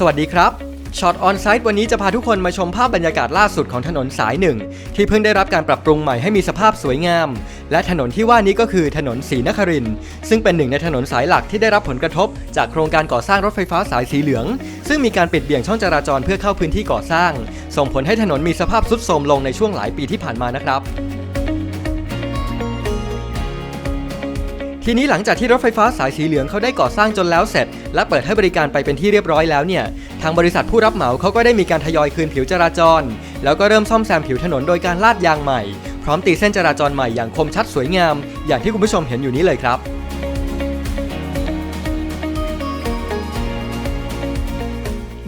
สวัสดีครับช็อตออนไซต์วันนี้จะพาทุกคนมาชมภาพบรรยากาศล่าสุดของถนนสายหนึ่งที่เพิ่งได้รับการปรับปรุงใหม่ให้มีสภาพสวยงาม และถนนที่ว่านี้ก็คือถนนศรีนครินทร์ซึ่งเป็นหนึ่งในถนนสายหลักที่ได้รับผลกระทบ จากโครงการก่อสร้างรถไฟฟ้าสายสีเหลือง ซึ่งมีการปิดเบี่ยงช่องจราจรเพื่อเข้าพื้นที่ก่อสร้าง ส่งผลให้ถนนมีสภาพทรุดโทรมลงในช่วงหลายปีที่ผ่านมานะครับ ทีนี้หลังจากที่รถไฟฟ้าสายสีเหลืองเขาได้ก่อสร้างจนแล้วเสร็จ และเปิดให้บริการไปเป็นที่เรียบร้อยแล้วเนี่ย ทางบริษัทผู้รับเหมาเขาก็ได้มีการทยอยคืนผิวจราจร แล้วก็เริ่มซ่อมแซมผิวถนนโดยการลาดยางใหม่ พร้อมตีเส้นจราจรใหม่อย่างคมชัดสวยงาม อย่างที่คุณผู้ชมเห็นอยู่นี้เลยครับ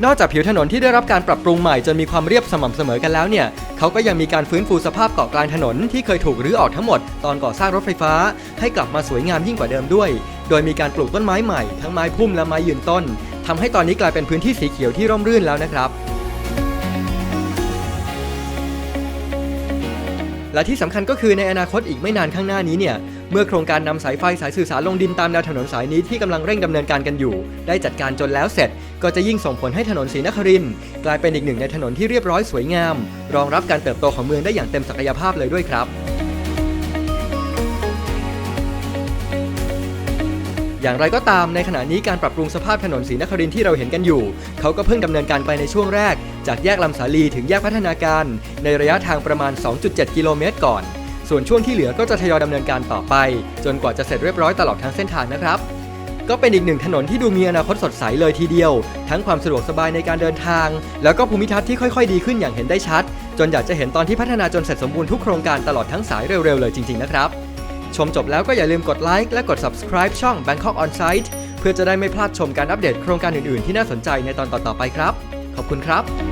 นอกจากผิวถนนที่ได้รับการปรับปรุงใหม่จนมีความเรียบสม่ำเสมอกันแล้วเนี่ยเขาก็ยังมีการฟื้นฟูสภาพเกาะกลางถนนที่เคยถูกรื้อออกทั้งหมดตอนก่อสร้างรถไฟฟ้า ให้กลับมาสวยงามยิ่งกว่าเดิมด้วย โดยมีการปลูกต้นไม้ใหม่ทั้งไม้พุ่มและไม้ยืนต้นทำให้ตอนนี้กลายเป็นพื้นที่สีเขียวที่ร่มรื่นแล้วนะครับ และที่สำคัญก็คือในอนาคตอีกไม่นานข้างหน้านี้เนี่ย เมื่อโครงการนำสายไฟสายสื่อสารลงดินตามแนวถนนสายนี้ที่กำลังเร่งดำเนินการกันอยู่ ได้จัดการจนแล้วเสร็จ ก็จะยิ่งส่งผลให้ถนนศรีนครินกลายเป็นอีกหนึ่งในถนนที่เรียบร้อยสวยงาม รองรับการเติบโตของเมืองได้อย่างเต็มศักยภาพเลยด้วยครับ อย่างไรก็ตามในขณะนี้การปรับปรุงสภาพถนนศรีนครินทร์ที่เราเห็นกันอยู่ เขาก็เพิ่งดำเนินการไปในช่วงแรก จากแยกลำสาลีถึงแยกพัฒนาการ ในระยะทางประมาณ 2.7 กิโลเมตรก่อน ส่วนช่วงที่เหลือก็จะทยอยดำเนินการต่อไป จนกว่าจะเสร็จเรียบร้อยตลอดทั้งเส้นทางนะครับ ก็เป็นอีกหนึ่งถนนที่ดูมีอนาคตสดใสเลยทีเดียว ทั้งความสะดวกสบายในการเดินทาง แล้วก็ภูมิทัศน์ที่ค่อยๆ ดีขึ้นอย่างเห็นได้ชัด จนอยากจะเห็นตอนที่พัฒนาจนเสร็จสมบูรณ์ทุกโครงการตลอดทั้งสายเร็วๆเลยจริงๆนะครับ ชมจบแล้วก็อย่าลืมกดไลค์และกด subscribe ช่อง Bangkok On Site เพื่อจะได้ไม่พลาดชมการอัปเดตโครงการอื่นๆ ที่น่าสนใจในตอนต่อๆไปครับ ขอบคุณครับ